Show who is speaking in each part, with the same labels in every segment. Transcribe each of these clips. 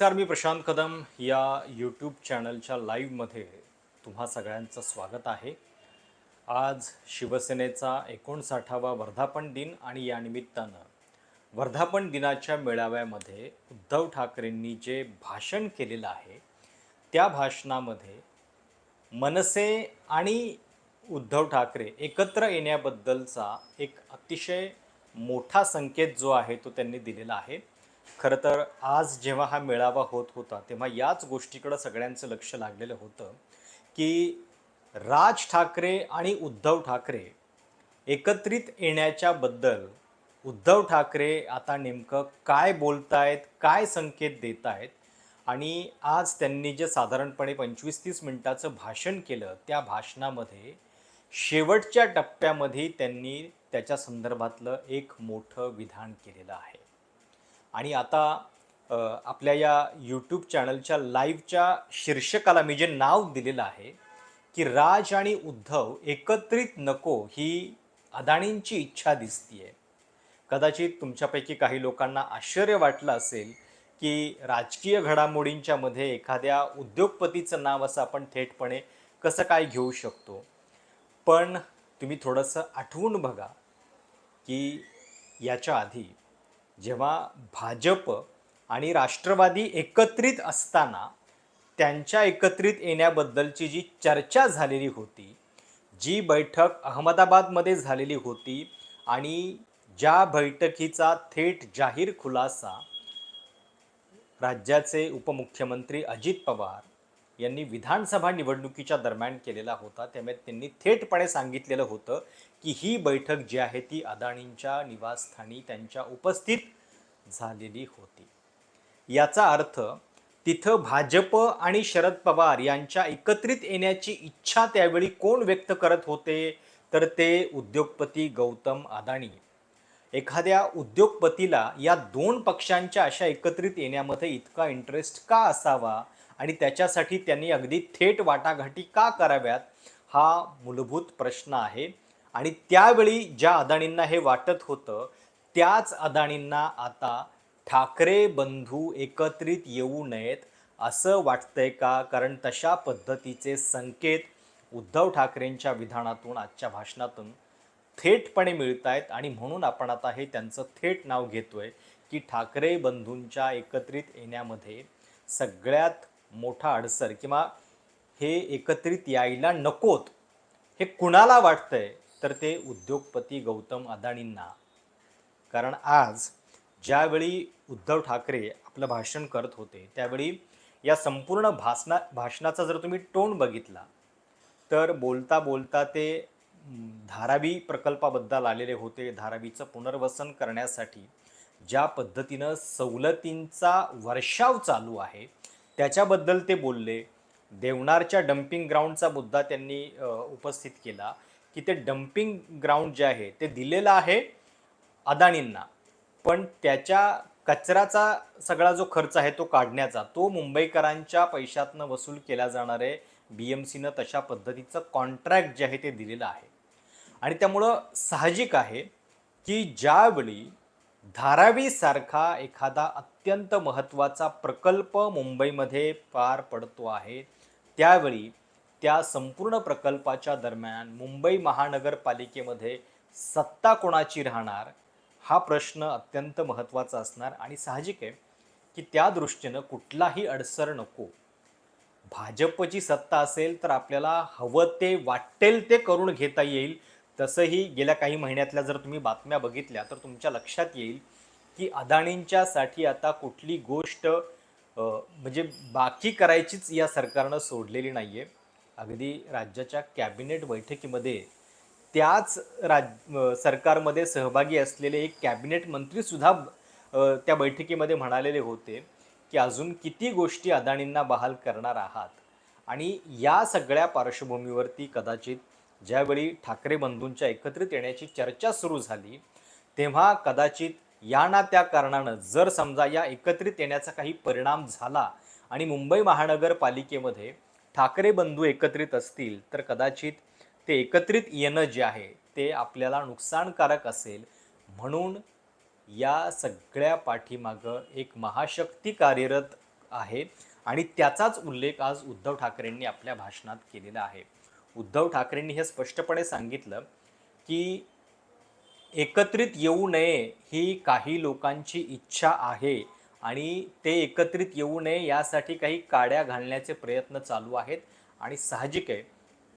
Speaker 1: नमस्कार मी प्रशांत कदम या यूट्यूब चॅनलच्या लाईव्हमध्ये तुम्हा सगळ्यांचं स्वागत आहे. आज शिवसेनेचा एकोणसाठावा वर्धापन दिन आणि या निमित्तानं वर्धापन दिनाच्या मेळाव्यामध्ये उद्धव ठाकरेंनी जे भाषण केलेलं आहे त्या भाषणामध्ये मनसे आणि उद्धव ठाकरे एकत्र येण्याबद्दलचा एक अतिशय मोठा संकेत जो आहे तो त्यांनी दिलेला आहे. खरं तर आज जेव्हा हा मेळावा होत होता तेव्हा याच गोष्टीकडं सगळ्यांचं लक्ष लागलेलं होतं की राज ठाकरे आणि उद्धव ठाकरे एकत्रित येण्याच्याबद्दल उद्धव ठाकरे आता नेमकं काय बोलतायत काय संकेत देत आहेत आणि आज त्यांनी जे साधारणपणे पंचवीस तीस मिनटाचं भाषण केलं त्या भाषणामध्ये शेवटच्या टप्प्यामध्ये त्यांनी त्याच्या संदर्भातलं एक मोठं विधान केलेलं आहे. आणि आता आपल्या या यूट्यूब चॅनलच्या लाईव्हच्या शीर्षकाला मी जे नाव दिलेलं आहे की राज आणि उद्धव एकत्रित नको ही अदाणींची इच्छा दिसतीये. कदाचित तुमच्यापैकी काही लोकांना आश्चर्य वाटलं असेल की राजकीय घडामोडींच्या मध्ये एखाद्या उद्योगपतीचं नाव असं आपण थेटपणे कसं काय घेऊ शकतो? पण तुम्ही थोडंसं आठवून बघा की याच्या आधी जेव्हा भाजप आणि राष्ट्रवादी एकत्रित असताना त्यांच्या एकत्रित येण्याबद्दलची जी चर्चा झालेली होती जी बैठक अहमदाबादमध्ये झालेली होती आणि ज्या बैठकीचा थेट जाहीर खुलासा राज्याचे उपमुख्यमंत्री अजित पवार यांनी विधानसभा निवडणुकीच्या दरम्यान केलेला होता. त्यामुळे त्यांनी थेटपणे सांगितलेलं होतं की ही बैठक जी आहे ती अदाणींच्या निवासस्थानी त्यांच्या उपस्थित झालेली होती. याचा अर्थ तिथं भाजप आणि शरद पवार यांच्या एकत्रित येण्याची इच्छा त्यावेळी कोण व्यक्त करत होते? तर ते उद्योगपती गौतम अदाणी. एखाद्या उद्योगपतीला या दोन पक्षांच्या अशा एकत्रित येण्यामध्ये इतका इंटरेस्ट का असावा? आणि त्याच्यासाठी त्यांनी अगदी थेट वाटाघाटी का कराव्यात हा मूलभूत प्रश्न आहे. आणि त्यावेळी ज्या अदाणींना हे वाटत होतं त्याच अदाणींना आता ठाकरे बंधू एकत्रित येऊ नयेत असं वाटतंय का? कारण तशा पद्धतीचे संकेत उद्धव ठाकरेंच्या विधानातून आजच्या भाषणातून थेटपणे मिळत आहेत आणि म्हणून आपण आता हे त्यांचं थेट नाव घेतोय की ठाकरे बंधूंच्या एकत्रित येण्यामध्ये सगळ्यात मोठा अडसर किंवा हे एकत्रित यायला नकोत हे कुणाला वाटतंय? तर ते उद्योगपती गौतम अदाणींना. कारण आज ज्यावेळी उद्धव ठाकरे आपलं भाषण करत होते त्यावेळी या संपूर्ण भाषणा भाषणाचा जर तुम्ही टोन बघितला तर बोलता बोलता ते धारावी प्रकल्पाबद्दल आलेले होते. धारावीचं पुनर्वसन करण्यासाठी ज्या पद्धतीनं सवलतींचा वर्षाव चालू आहे त्याच्याबद्दल ते बोलले. देवनारच्या डम्पिंग ग्राउंडचा मुद्दा त्यांनी उपस्थित केला की ते डम्पिंग ग्राउंड जे आहे ते दिलेलं आहे अदाणींना पण त्याच्या कचऱ्याचा सगळा जो खर्च आहे तो काढण्याचा तो मुंबईकरांच्या पैशातनं वसूल केला जाणार आहे. बी एम सीनं तशा पद्धतीचं कॉन्ट्रॅक्ट जे आहे ते दिलेलं आहे. आणि त्यामुळं साहजिक आहे की ज्यावेळी धारावीसारखा एखादा अत्यंत महत्त्वाचा प्रकल्प मुंबईमध्ये पार पडतो आहे. त्यावेळी त्या संपूर्ण प्रकल्पाच्या दरम्यान मुंबई महानगरपालिकेमध्ये सत्ता कोणाची राहणार? हा प्रश्न अत्यंत महत्त्वाचा असणार आणि साहजिक आहे की त्या दृष्टीनं कुठलाही अडसर नको. भाजपची सत्ता असेल तर आपल्याला हवं ते वाटेल ते करून घेता येईल. तसंही गेल्या काही महिन्यातल्या जर तुम्ही बातम्या बघितल्या तर तुमच्या लक्षात येईल की अदाणींच्यासाठी आता कुठली गोष्ट म्हणजे बाकी करायचीच या सरकारनं सोडलेली नाही आहे अगदी राज्याच्या कॅबिनेट बैठकीमध्ये त्याच राज सरकारमध्ये सहभागी असलेले एक कॅबिनेट मंत्रीसुद्धा त्या बैठकीमध्ये म्हणालेले होते की अजून किती गोष्टी अदाणींना बहाल करणार आहात. आणि या सगळ्या पार्श्वभूमीवरती कदाचित ज्यावेळी ठाकरे बंधूंच्या एकत्रित येण्याची चर्चा सुरू झाली तेव्हा कदाचित या ना त्या कारणानं जर समजा या एकत्रित येण्याचा काही परिणाम झाला आणि मुंबई महानगरपालिकेमध्ये ठाकरे बंधू एकत्रित असतील तर कदाचित ते एकत्रित येणं जे आहे ते आपल्याला नुकसानकारक असेल. म्हणून या सगळ्या पाठीमागं एक महाशक्ती कार्यरत आहे आणि त्याचाच उल्लेख आज उद्धव ठाकरेंनी आपल्या भाषणात केलेला आहे. उद्धव ठाकरेंनी हे स्पष्टपणे सांगितलं की एकत्रित येऊ नये ही काही लोकांची इच्छा आहे आणि ते एकत्रित येऊ नये यासाठी काही काड्या घालण्याचे प्रयत्न चालू आहेत. आणि साहजिक आहे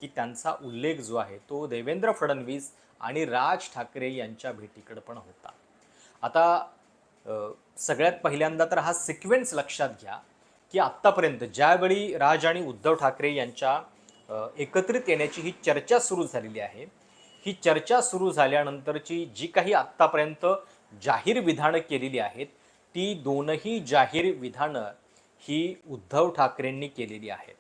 Speaker 1: की त्यांचा उल्लेख जो आहे तो देवेंद्र फडणवीस आणि राज ठाकरे यांच्या भेटीकडे पण होता. आता सगळ्यात पहिल्यांदा तर हा सिक्वेन्स लक्षात घ्या की आत्तापर्यंत ज्यावेळी राज आणि उद्धव ठाकरे यांच्या एकत्रित येण्याची ही चर्चा सुरू झालेली आहे. ही चर्चा सुरू झाल्यानंतरची जी काही आत्तापर्यंत जाहीर विधानं केलेली आहेत ती दोनही जाहीर विधानं ही उद्धव ठाकरेंनी केलेली आहेत.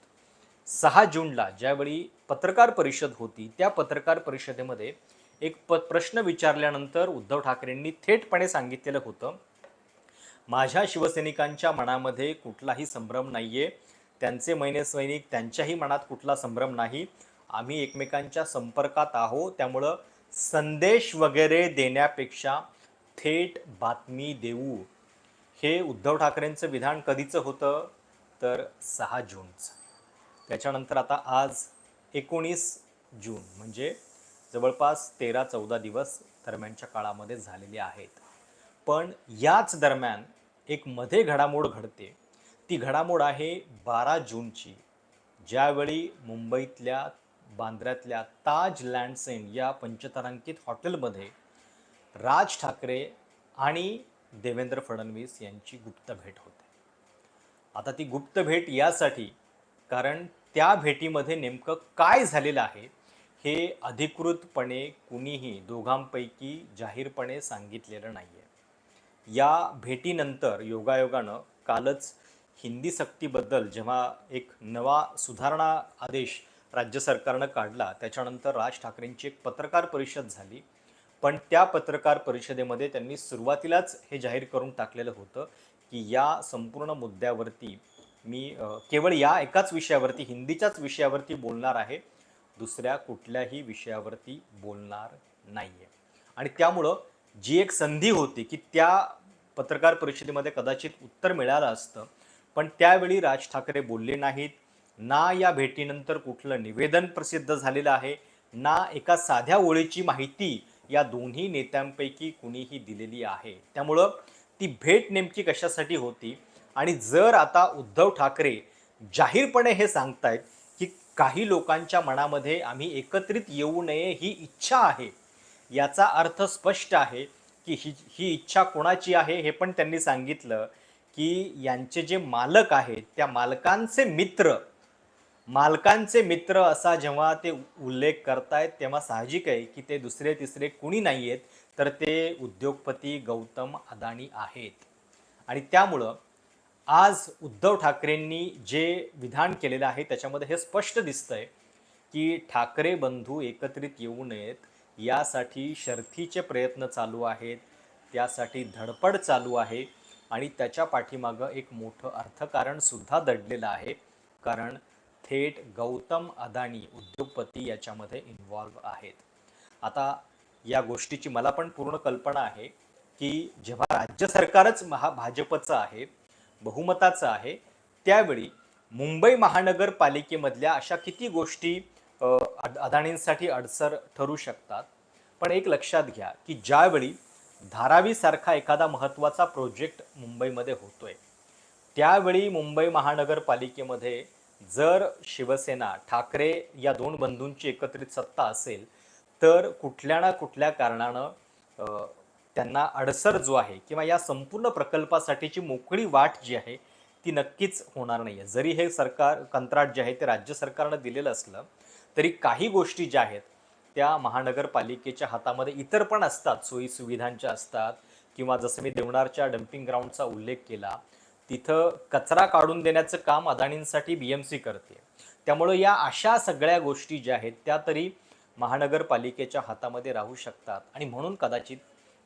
Speaker 1: सहा जूनला ज्यावेळी पत्रकार परिषद होती त्या पत्रकार परिषदेमध्ये एक प प्रश्न विचारल्यानंतर उद्धव ठाकरेंनी थेटपणे सांगितलेलं होतं माझ्या शिवसैनिकांच्या मनामध्ये कुठलाही संभ्रम नाही आहे त्यांचे महिने सैनिक त्यांच्याही मनात कुठला संभ्रम नाही. आम्ही एकमेकांच्या संपर्कात आहो त्यामुळं संदेश वगैरे देण्यापेक्षा थेट बातमी देऊ. हे उद्धव ठाकरेंचं विधान कधीचं होतं? तर सहा जूनचं. त्याच्यानंतर आता आज एकोणीस जून म्हणजे जवळपास तेरा चौदा दिवस दरम्यानच्या काळामध्ये झालेले आहेत. पण याच दरम्यान एक मध्ये घडामोड घडते. ती घडामोड आहे बारा जूनची ज्यावेळी मुंबईतल्या बांद्र्यातल्या ताज लँडसेन या पंचतारांकित हॉटेलमध्ये राज ठाकरे आणि देवेंद्र फडणवीस यांची गुप्त भेट होते. आता ती गुप्त भेट यासाठी कारण त्या भेटीमध्ये नेमकं काय झालेलं आहे हे अधिकृतपणे कुणीही दोघांपैकी जाहीरपणे सांगितलेलं नाही आहे या भेटीनंतर योगायोगानं कालच हिंदी सक्तीबद्दल जेव्हा एक नवा सुधारणा आदेश राज्य सरकारनं काढला त्याच्यानंतर राज ठाकरेंची एक पत्रकार परिषद झाली. पण त्या पत्रकार परिषदेमध्ये त्यांनी सुरुवातीलाच हे जाहीर करून टाकलेलं होतं की या संपूर्ण मुद्द्यावरती मी केवळ या एकाच विषयावरती हिंदीच्याच विषयावरती बोलणार आहे दुसऱ्या कुठल्याही विषयावरती बोलणार नाही आहे आणि त्यामुळं जी एक संधी होती की त्या पत्रकार परिषदेमध्ये कदाचित उत्तर मिळालं असतं पण त्यावेळी राज ठाकरे बोलले नाहीत. ना या भेटीनंतर कुठलं निवेदन प्रसिद्ध झालेलं आहे ना एका साध्या ओळीची माहिती या दोन्ही नेत्यांपैकी कुणीही दिलेली आहे. त्यामुळं ती भेट नेमकी कशासाठी होती? आणि जर आता उद्धव ठाकरे जाहीरपणे हे सांगतायत की काही लोकांच्या मनामध्ये आम्ही एकत्रित येऊ नये ही इच्छा आहे याचा अर्थ स्पष्ट आहे की ही ही इच्छा कोणाची आहे हे पण त्यांनी सांगितलं. की यांचे जे मालक आहेत त्या मालकांचे मित्र मालकांचे मित्र असा जेव्हा ते उल्लेख करतायत तेव्हा साहजिक आहे की ते दुसरे तिसरे कुणी नाही आहेत तर ते उद्योगपती गौतम अदानी आहेत. आणि त्यामुळं आज उद्धव ठाकरेंनी जे विधान केलेलं आहे त्याच्यामध्ये हे स्पष्ट दिसतंय की ठाकरे बंधू एकत्रित येऊ नयेत यासाठी शर्थीचे प्रयत्न चालू आहेत त्यासाठी धडपड चालू आहे आणि त्याच्या पाठीमागं एक मोठं अर्थकारण सुद्धा दडलेलं आहे. कारण थेट गौतम अदानी उद्योगपती याच्यामध्ये इन्व्हॉल्व आहेत. आता या गोष्टीची मला पण पूर्ण कल्पना आहे की जेव्हा राज्य सरकारच महा भाजपचं आहे बहुमताचं आहे त्यावेळी मुंबई महानगरपालिकेमधल्या अशा किती गोष्टी अ, अदानींसाठी अडसर ठरू शकतात. पण एक लक्षात घ्या की ज्यावेळी धारावीसारखा एखादा महत्त्वाचा प्रोजेक्ट मुंबईमध्ये होतोय. त्यावेळी मुंबई महानगरपालिकेमध्ये जर शिवसेना ठाकरे या दोन बंधूंची एकत्रित सत्ता असेल तर कुठल्या ना कुठल्या कारणानं त्यांना अडसर जो आहे किंवा या संपूर्ण प्रकल्पासाठीची मोकळी वाट जी आहे ती नक्कीच होणार नाही आहे जरी हे सरकार कंत्राट जे आहे ते राज्य सरकारनं दिलेलं असलं तरी काही गोष्टी ज्या आहेत त्या महानगरपालिकेच्या हातामध्ये इतर पण असतात सोयी सुविधांच्या असतात. किंवा जसं मी देवणारच्या डम्पिंग ग्राउंडचा उल्लेख केला तिथं कचरा काढून देण्याचं काम अदानींसाठी बी एम सी करते. त्यामुळं या अशा सगळ्या गोष्टी ज्या आहेत त्या तरी महानगरपालिकेच्या हातामध्ये राहू शकतात. आणि म्हणून कदाचित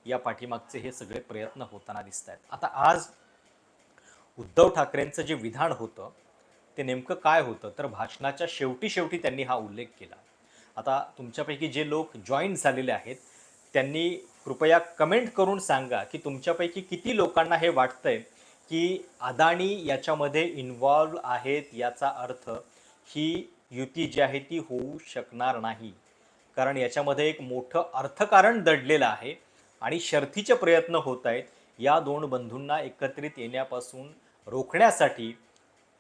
Speaker 1: या पाठीमागचे हे सगळे प्रयत्न होताना दिसत आहेत आता आज उद्धव ठाकरेंचं जे विधान होतं ते नेमकं काय होतं? तर भाषणाच्या शेवटी शेवटी त्यांनी हा उल्लेख केला. आता तुमच्यापैकी जे लोक जॉईन झालेले आहेत त्यांनी कृपया कमेंट करून सांगा की तुमच्यापैकी किती लोकांना हे वाटतंय की अदाणी याच्यामध्ये इन्व्हॉल्व आहेत याचा अर्थ ही युती जी आहे ती होऊ शकणार नाही. कारण याच्यामध्ये एक मोठं अर्थकारण दडलेलं आहे आणि शर्थीचे प्रयत्न होत आहेत. या दोन बंधूंना एकत्रित येण्यापासून रोखण्यासाठी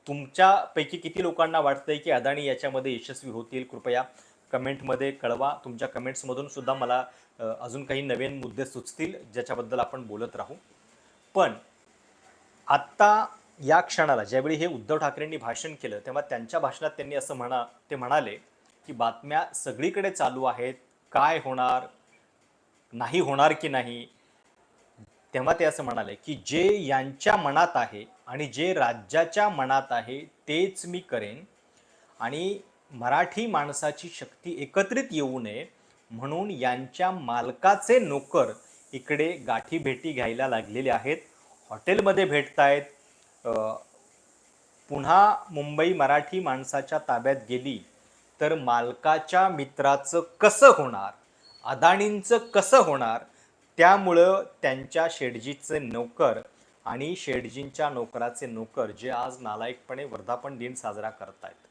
Speaker 1: तुमच्यापैकी किती लोकांना वाटतंय की अदाणी याच्यामध्ये यशस्वी होतील? कृपया कमेंटमध्ये कळवा. तुमच्या कमेंट्समधून सुद्धा मला अजून काही नवीन मुद्दे सुचतील ज्याच्याबद्दल आपण बोलत राहू. पण आत्ता या क्षणाला ज्यावेळी हे उद्धव ठाकरेंनी भाषण केलं तेव्हा त्यांच्या भाषणात त्यांनी असं म्हणा ते म्हणाले की बातम्या सगळीकडे चालू आहेत. काय होणार? नाही होणार की नाही? तेव्हा ते असं म्हणाले की जे यांच्या मनात आहे आणि जे राज्याच्या मनात आहे तेच मी करेन आणि मराठी माणसाची शक्ती एकत्रित येऊ नये म्हणून यांच्या मालकाचे नोकर इकडे गाठी भेटी घ्यायला लागलेले आहेत. हॉटेलमध्ये भेटतायत. पुन्हा मुंबई मराठी माणसाच्या ताब्यात गेली तर मालकाच्या मित्राचं कसं होणार? अदाणींचं कसं होणार? त्यामुळं त्यांच्या शेडजीचे नोकर आणि शेडजींच्या नोकराचे नोकर जे आज नालायकपणे वर्धापन दिन साजरा करतायत.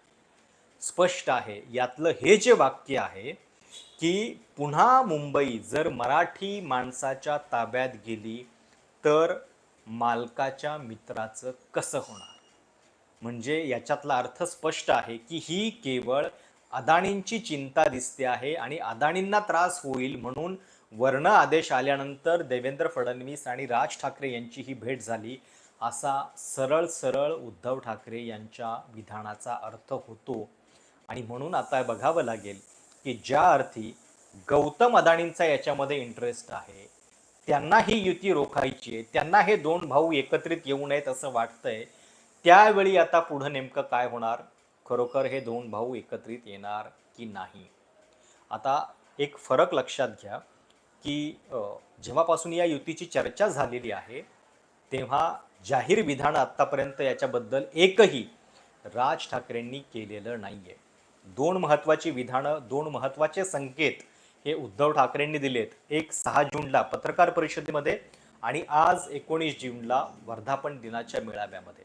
Speaker 1: स्पष्ट आहे. यातलं हे जे वाक्य आहे की पुन्हा मुंबई जर मराठी माणसाच्या ताब्यात गेली तर मालकाच्या मित्राचं कसं होणार? म्हणजे याच्यातला अर्थ स्पष्ट आहे की ही केवळ अदाणींची चिंता दिसते आहे आणि अदाणींना त्रास होईल म्हणून वर्ण आदेश आल्यानंतर देवेंद्र फडणवीस आणि राज ठाकरे यांची ही भेट झाली. असा सरळ सरळ उद्धव ठाकरे यांच्या विधानाचा अर्थ होतो. आणि म्हणून आता बघावं लागेल की ज्या अर्थी गौतम अदाणींचा याच्यामध्ये इंटरेस्ट आहे त्यांना ही युती रोखायची आहे त्यांना हे दोन भाऊ एकत्रित येऊ नयेत असं वाटतंय त्यावेळी आता पुढं नेमकं काय होणार? खरोखर हे दोन भाऊ एकत्रित येणार की नाही? आता एक फरक लक्षात घ्या की जेव्हापासून या युतीची चर्चा झालेली आहे तेव्हा जाहीर विधान आत्तापर्यंत याच्याबद्दल एकही राज ठाकरेंनी केलेलं नाही आहे दोन महत्त्वाची विधानं दोन महत्त्वाचे संकेत हे उद्धव ठाकरेंनी दिलेत. एक सहा जूनला पत्रकार परिषदेमध्ये आणि आज एकोणीस जूनला वर्धापन दिनाच्या मेळाव्यामध्ये.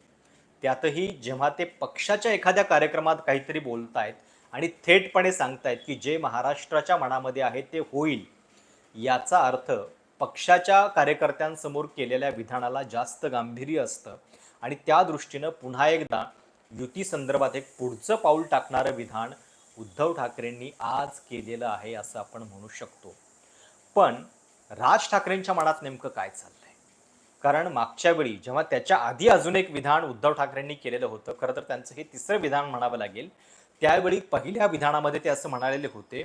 Speaker 1: त्यातही जेव्हा ते पक्षाच्या एखाद्या कार्यक्रमात काहीतरी बोलतायत आणि थेटपणे सांगतायत की जे महाराष्ट्राच्या मनामध्ये आहे ते होईल याचा अर्थ पक्षाच्या कार्यकर्त्यांसमोर केलेल्या विधानाला जास्त गांभीर्य असतं. आणि त्या दृष्टीनं पुन्हा एकदा युती संदर्भात एक पुढचं पाऊल टाकणारं विधान उद्धव ठाकरेंनी आज केलेलं आहे असं आपण म्हणू शकतो. पण राज ठाकरेंच्या मनात नेमकं काय चाललंय? कारण मागच्या वेळी जेव्हा त्याच्या आधी अजून एक विधान उद्धव ठाकरेंनी केलेलं होतं खरं तर त्यांचं हे तिसरं विधान म्हणावं लागेल. त्यावेळी पहिल्या विधानामध्ये ते असं म्हणालेले होते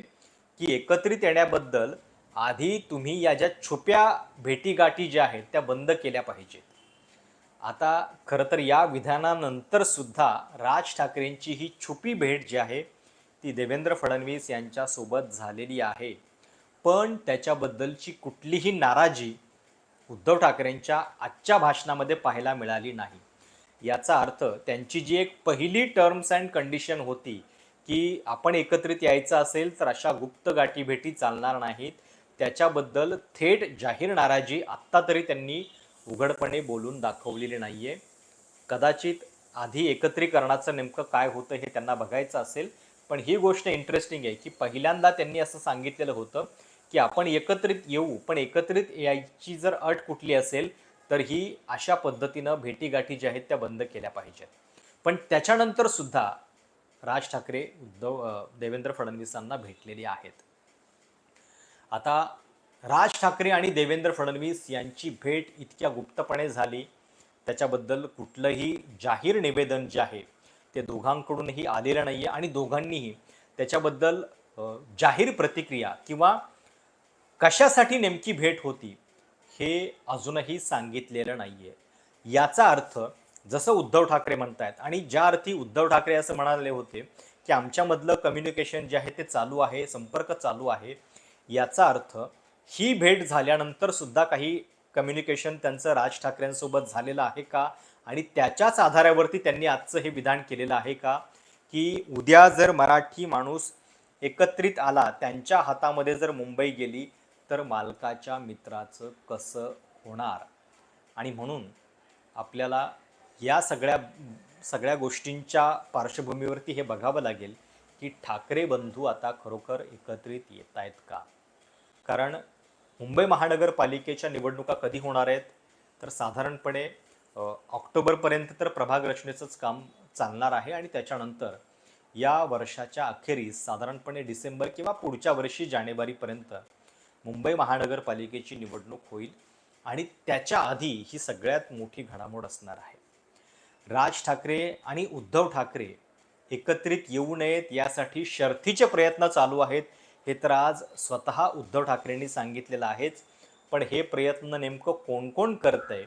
Speaker 1: की एकत्रित येण्याबद्दल आधी तुम्ही या ज्या छुप्या भेटीगाठी ज्या आहेत त्या बंद केल्या पाहिजेत. आता खरं तर या विधानानंतर सुद्धा राज ठाकरेंची ही छुपी भेट जी आहे ती देवेंद्र फडणवीस यांच्यासोबत झालेली आहे. पण त्याच्याबद्दलची कुठलीही नाराजी उद्धव ठाकरेंच्या आजच्या भाषणामध्ये पाहायला मिळाली नाही. याचा अर्थ त्यांची जी एक पहिली टर्म्स अँड कंडिशन होती की आपण एकत्रित यायचं असेल तर अशा गुप्त गाठीभेटी चालणार नाहीत. त्याच्याबद्दल थेट जाहीर नाराजी आत्ता तरी त्यांनी उघडपणे बोलून दाखवलेली नाही आहे कदाचित आधी एकत्रीकरणाचं नेमकं काय होतं हे त्यांना बघायचं असेल पण ही गोष्ट इंटरेस्टिंग आहे की पहिल्यांदा त्यांनी असं सांगितलेलं होतं की आपण एकत्रित येऊ पण एकत्रित यायची जर अट कुठली असेल तर ही अशा पद्धतीनं भेटीगाठी ज्या आहेत त्या बंद केल्या पाहिजेत. पण त्याच्यानंतर सुद्धा राज ठाकरे उद्धव देवेंद्र फडणवीसांना भेटलेली आहेत. आता राज ठाकरे आणि देवेंद्र फडणवीस यांची भेट इतक्या गुप्तपणे झाली. त्याच्याबद्दल कुठलंही जाहीर निवेदन जे आहे ते दोघांकडूनही आलेलं नाही आहे आणि दोघांनीही त्याच्याबद्दल जाहीर प्रतिक्रिया किंवा कशासाठी नेमकी भेट होती हे अजूनही सांगितलेलं नाही आहे याचा अर्थ जसं उद्धव ठाकरे म्हणतायत आणि ज्या अर्थी उद्धव ठाकरे असं म्हणाले होते की आमच्यामधलं कम्युनिकेशन जे आहे ते चालू आहे संपर्क चालू आहे याचा अर्थ ही भेट झाल्यानंतर सुद्धा काही कम्युनिकेशन त्यांचं राज ठाकरेंसोबत झालेलं आहे का? आणि त्याच्याच आधारावरती त्यांनी आजचं हे विधान केलेलं आहे का? की उद्या जर मराठी माणूस एकत्रित आला त्यांच्या हातामध्ये जर मुंबई गेली तर मालकाच्या मित्राचं कसं होणार? आणि म्हणून आपल्याला या सगळ्या सगळ्या गोष्टींच्या पार्श्वभूमीवरती हे बघावं लागेल की ठाकरे बंधू आता खरोखर एकत्रित येत आहेत का? कारण मुंबई महानगरपालिकेच्या निवडणुका कधी होणार आहेत? तर साधारणपणे ऑक्टोबरपर्यंत तर प्रभाग रचनेचंच काम चालणार आहे आणि त्याच्यानंतर या वर्षाच्या अखेरीस साधारणपणे डिसेंबर किंवा पुढच्या वर्षी जानेवारीपर्यंत मुंबई महानगरपालिकेची निवडणूक होईल आणि त्याच्या आधी ही सगळ्यात मोठी घडामोड असणार आहे. राज ठाकरे आणि उद्धव ठाकरे एकत्रित येऊ नयेत यासाठी शर्थीचे प्रयत्न चालू आहेत. हे तर आज स्वतः उद्धव ठाकरेंनी सांगितलेलं आहेच पण हे प्रयत्न नेमकं कोण कोण करत आहे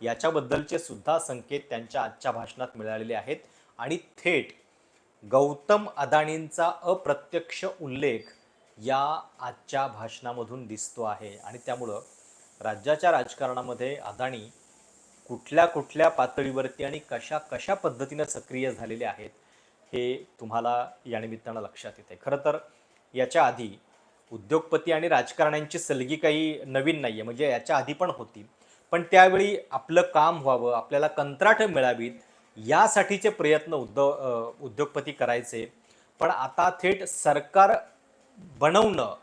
Speaker 1: याच्याबद्दलचे सुद्धा संकेत त्यांच्या आजच्या भाषणात मिळालेले आहेत. आणि थेट गौतम अदानींचा अप्रत्यक्ष उल्लेख या आजच्या भाषणामधून दिसतो आहे. आणि त्यामुळं राज्याच्या राजकारणामध्ये अदाणी कुठल्या कुठल्या पातळीवरती आणि कशा कशा पद्धतीनं सक्रिय झालेले आहेत हे तुम्हाला या निमित्तानं लक्षात येते खरं तर याच्या आधी उद्योगपती आणि राजकारण्यांची सलगी काही नवीन नाही आहे म्हणजे याच्या आधी पण होती. पण त्यावेळी आपलं काम व्हावं आपल्याला कंत्राटं मिळावीत यासाठीचे प्रयत्न उद्योग उद्योगपती करायचे. पण आता थेट सरकार बनवणं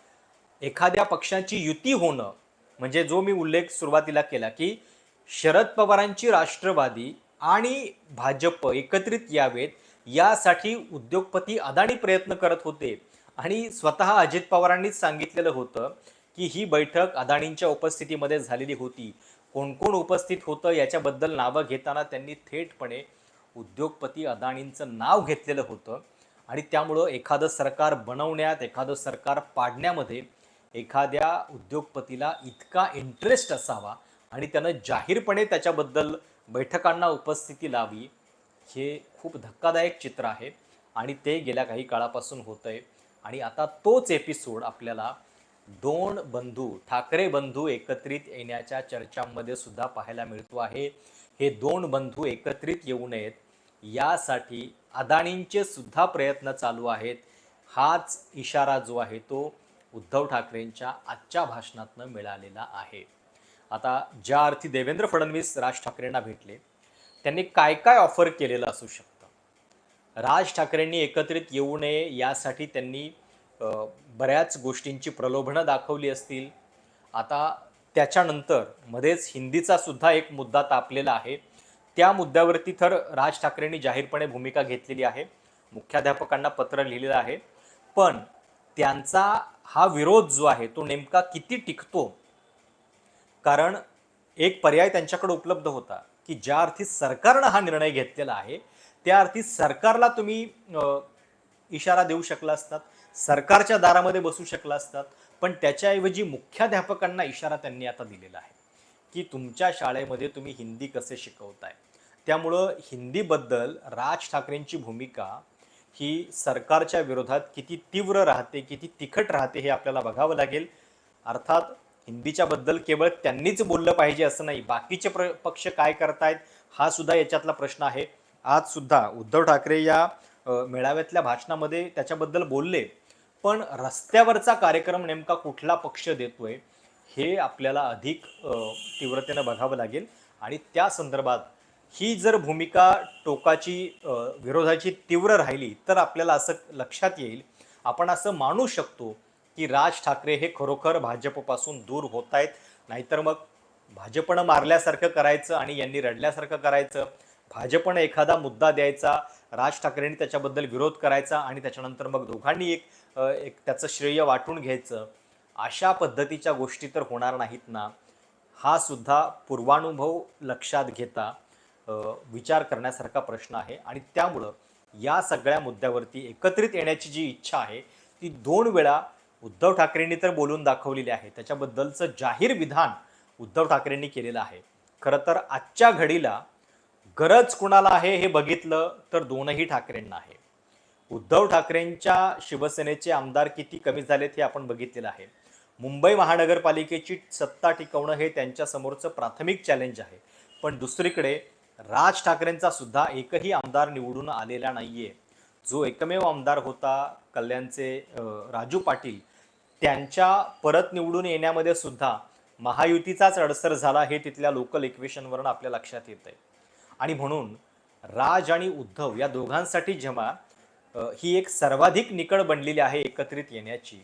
Speaker 1: एखाद्या पक्षाची युती होणं म्हणजे जो मी उल्लेख सुरुवातीला केला की शरद पवारांची राष्ट्रवादी आणि भाजप एकत्रित यावेत यासाठी उद्योगपती अदानी प्रयत्न करत होते. आणि स्वतः अजित पवारांनीच सांगितलेलं होतं की ही बैठक अदाणींच्या उपस्थितीमध्ये झालेली होती. कोण कोण उपस्थित होतं याच्याबद्दल नावं घेताना त्यांनी थेटपणे उद्योगपती अदाणींचं नाव घेतलेलं होतं. आणि त्यामुळं एखादं सरकार बनवण्यात एखादं सरकार पाडण्यामध्ये एखाद्या उद्योगपतीला इतका इंटरेस्ट असावा आणि त्यानं जाहीरपणे त्याच्याबद्दल बैठकांना उपस्थिती लावी हे खूप धक्कादायक चित्र आहे. आणि ते गेल्या काही काळापासून होतं आहे आणि आता तोच एपिसोड आपल्याला दोन बंधू ठाकरे बंधू एकत्रित येण्याच्या चर्चांमध्ये सुद्धा पाहायला मिळतो आहे. हे दोन बंधू एकत्रित येऊ नयेत यासाठी अदानींचे सुद्धा प्रयत्न चालू आहेत. हाच इशारा जो आहे तो उद्धव ठाकरेंच्या आजच्या भाषणातनं मिळालेला आहे. आता ज्या अर्थी देवेंद्र फडणवीस राज ठाकरेंना भेटले त्यांनी काय काय ऑफर केलेलं असू शकतं? राज ठाकरेंनी एकत्रित येऊ नये यासाठी त्यांनी बऱ्याच गोष्टींची प्रलोभनं दाखवली असतील. आता त्याच्यानंतर मध्येच हिंदीचा सुद्धा एक मुद्दा तापलेला आहे. त्या मुद्द्यावरती तर राज ठाकरेंनी जाहीरपणे भूमिका घेतलेली आहे. मुख्याध्यापकांना पत्र लिहिलेलं आहे. पण त्यांचा हा विरोध जो आहे तो नेमका किती टिकतो? कारण एक पर्याय त्यांच्याकडे उपलब्ध होता की ज्या अर्थी सरकारनं हा निर्णय घेतलेला आहे त्या अर्थी सरकारला तुम्ही इशारा देऊ शकला असतात सरकारच्या दारामध्ये बसू शकला असतात पण त्याच्याऐवजी मुख्याध्यापकांना इशारा त्यांनी आता दिलेला आहे की तुमच्या शाळेमध्ये तुम्ही हिंदी कसे शिकवताय. त्यामुळं हिंदीबद्दल राज ठाकरेंची भूमिका ही सरकारच्या विरोधात किती तीव्र राहते किती तिखट राहते हे आपल्याला बघावं लागेल. अर्थात हिंदीच्या बद्दल केवळ त्यांनीच बोललं पाहिजे असं नाही बाकीचे प्र पक्ष काय करतायत हा सुद्धा याच्यातला प्रश्न आहे. आज सुद्धा उद्धव ठाकरे या मेळाव्यातल्या भाषणामध्ये त्याच्याबद्दल बोलले. पण रस्त्यावरचा कार्यक्रम नेमका कुठला पक्ष देतोय हे आपल्याला अधिक तीव्रतेनं बघावं लागेल. आणि त्या संदर्भात ही जर भूमिका टोकाची विरोधाची तीव्र राहिली तर आपल्याला असं लक्षात येईल. आपण असं मानू शकतो की राज ठाकरे हे खरोखर भाजपपासून दूर होत आहेत नाहीतर मग भाजपनं मारल्यासारखं करायचं आणि यांनी रडल्यासारखं करायचं. भाजपनं एखादा मुद्दा द्यायचा राज ठाकरेंनी त्याच्याबद्दल विरोध करायचा आणि त्याच्यानंतर मग दोघांनी एक एक त्याचं श्रेय वाटून घ्यायचं अशा पद्धतीच्या गोष्टी तर होणार नाहीत ना. हा सुद्धा पूर्वानुभव लक्षात घेता विचार करण्यासारखा प्रश्न आहे. आणि त्यामुळं या सगळ्या मुद्द्यावरती एकत्रित येण्याची जी इच्छा आहे ती दोन वेळा उद्धव ठाकरेंनी तर बोलून दाखवलेली आहे. त्याच्याबद्दलचं जाहीर विधान उद्धव ठाकरेंनी केलेलं आहे. खरं तर आजच्या घडीला गरज कुणाला आहे हे बघितलं तर दोनही ठाकरेंना आहे. उद्धव ठाकरेंच्या शिवसेनेचे आमदार किती कमी झालेत हे आपण बघितलेलं आहे. मुंबई महानगरपालिकेची सत्ता टिकवणं हे त्यांच्यासमोरचं प्राथमिक चॅलेंज आहे. पण दुसरीकडे राज ठाकरेंचा सुद्धा एकही आमदार निवडून आलेला नाहीये. जो एकमेव आमदार होता कल्याणचे राजू पाटील त्यांच्या परत निवडून येण्यामध्ये सुद्धा महायुतीचाच अडसर झाला हे तिथल्या लोकल इक्वेशनवरून आपल्या लक्षात येत आहे आणि म्हणून राज आणि उद्धव या दोघांसाठी जेव्हा ही एक सर्वाधिक निकड बनलेली आहे एकत्रित येण्याची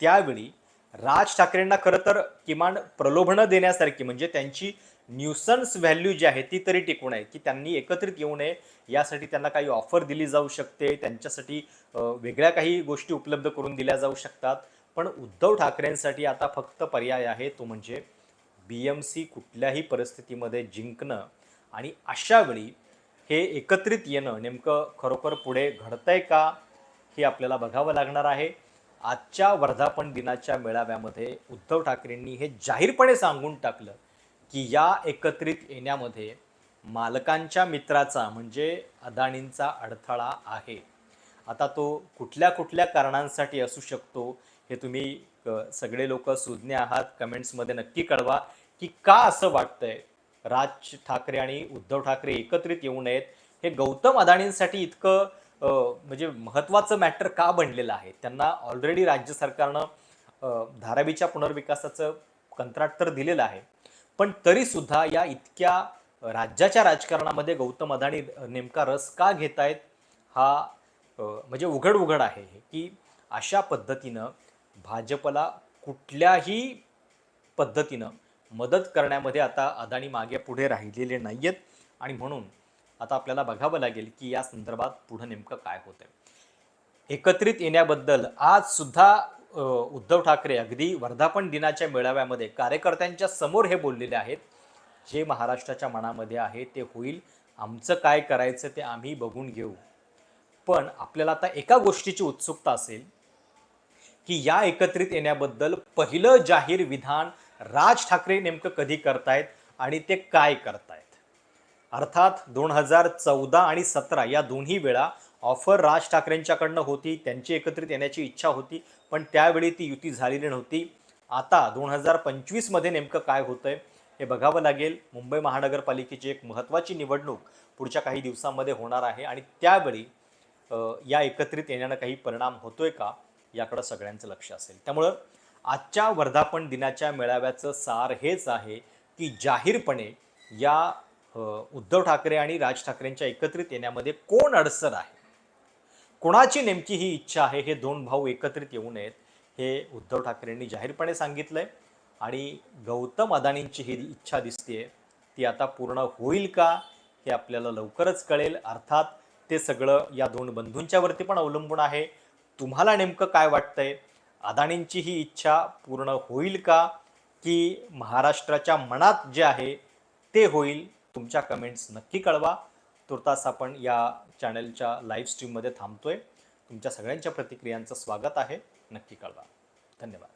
Speaker 1: त्यावेळी राज ठाकरेंना खरं तर किमान प्रलोभनं देण्यासारखी म्हणजे त्यांची न्यूसन्स व्हॅल्यू जी आहे ती तरी टिकून आहे की त्यांनी एकत्रित येऊ नये यासाठी त्यांना काही ऑफर दिली जाऊ शकते त्यांच्यासाठी वेगळ्या काही गोष्टी उपलब्ध करून दिल्या जाऊ शकतात. पण उद्धव ठाकरेंसाठी आता फक्त पर्याय आहे तो म्हणजे बी एम सी कुठल्याही परिस्थितीमध्ये जिंकणं. आणि अशा वेळी हे एकत्रित येणं नेमकं खरोखर पुढे घडतंय का हे आपल्याला बघावं लागणार आहे. आजच्या वर्धापन दिनाच्या मेळाव्यामध्ये उद्धव ठाकरेंनी हे जाहीरपणे सांगून टाकलं की या एकत्रित येण्यामध्ये मालकांच्या मित्राचा म्हणजे अदानींचा अडथळा आहे. आता तो कुठल्या कुठल्या कारणांसाठी असू शकतो हे तुम्ही सगळे लोक सुज्ञ आहात. कमेंट्समध्ये नक्की कळवा की का असं वाटतंय. राज ठाकरे आणि उद्धव ठाकरे एकत्रित येऊ नयेत. हे गौतम अदानींसाठी इतकं म्हणजे महत्त्वाचं मॅटर का बनलेलं आहे? त्यांना ऑलरेडी राज्य सरकारनं धारावीच्या पुनर्विकासाचं कंत्राट तर दिलेलं आहे. पण तरी सुद्धा या इतक्या राज्याच्या राजकारणामध्ये गौतम अदानी नेमका रस का घेत आहेत हा म्हणजे उघड उघड आहे की अशा पद्धतीनं भाजपला कुठल्याही पद्धतीनं मदत करण्यामध्ये आता अदानी मागे पुढे राहिलेले नाही आहेत आणि म्हणून आता आपल्याला बघावं लागेल की या संदर्भात पुढं नेमकं काय होतंय. एकत्रित येण्याबद्दल आज सुद्धा उद्धव ठाकरे अगदी वर्धापन दिनाच्या मेळाव्यामध्ये कार्यकर्त्यांच्या समोर हे बोललेले आहेत. जे महाराष्ट्राच्या मनामध्ये आहे ते होईल. आमचं काय करायचं ते आम्ही बघून घेऊ. पण आपल्याला आता एका गोष्टीची उत्सुकता असेल की या एकत्रित येण्याबद्दल पहिलं जाहीर विधान राज ठाकरे नेमकं कधी करतायत आणि ते काय करतायत? अर्थात दोन हजार चौदा आणि सतरा या दोन्ही वेळा ऑफर राज ठाकरेंच्याकडनं होती त्यांची एकत्रित येण्याची इच्छा होती पण त्यावेळी ती युती झालेली नव्हती. आता दोन हजार पंचवीसमध्ये नेमकं काय होतंय हे बघावं लागेल. मुंबई महानगरपालिकेची एक महत्त्वाची निवडणूक पुढच्या काही दिवसांमध्ये होणार आहे आणि त्यावेळी या एकत्रित येण्यानं काही परिणाम होतोय का याकडं सगळ्यांचं लक्ष असेल. त्यामुळं आजच्या वर्धापन दिनाच्या मेळाव्याचं सार हेच आहे की जाहीरपणे या उद्धव ठाकरे आणि राज ठाकरेंच्या एकत्रित येण्यामध्ये कोण अडसर आहे? कोणाची नेमकी ही इच्छा आहे? हे दोन भाऊ एकत्रित येऊ नयेत हे उद्धव ठाकरेंनी जाहीरपणे सांगितलं आहे आणि गौतम अदानींची ही इच्छा दिसते ती आता पूर्ण होईल का हे आपल्याला लवकरच कळेल. अर्थात ते सगळं या दोन बंधूंच्यावरती पण अवलंबून आहे. तुम्हाला नेमकं काय वाटतंय? अदाणींची ही इच्छा पूर्ण होईल का? की महाराष्ट्राच्या मनात जे आहे ते होईल? तुमच्या कमेंट्स नक्की कळवा. तुर्तास आपण या चॅनलच्या लाईव्ह स्ट्रीममध्ये थांबतोय. तुमच्या सगळ्यांच्या प्रतिक्रियांचं स्वागत आहे. नक्की कळवा. धन्यवाद.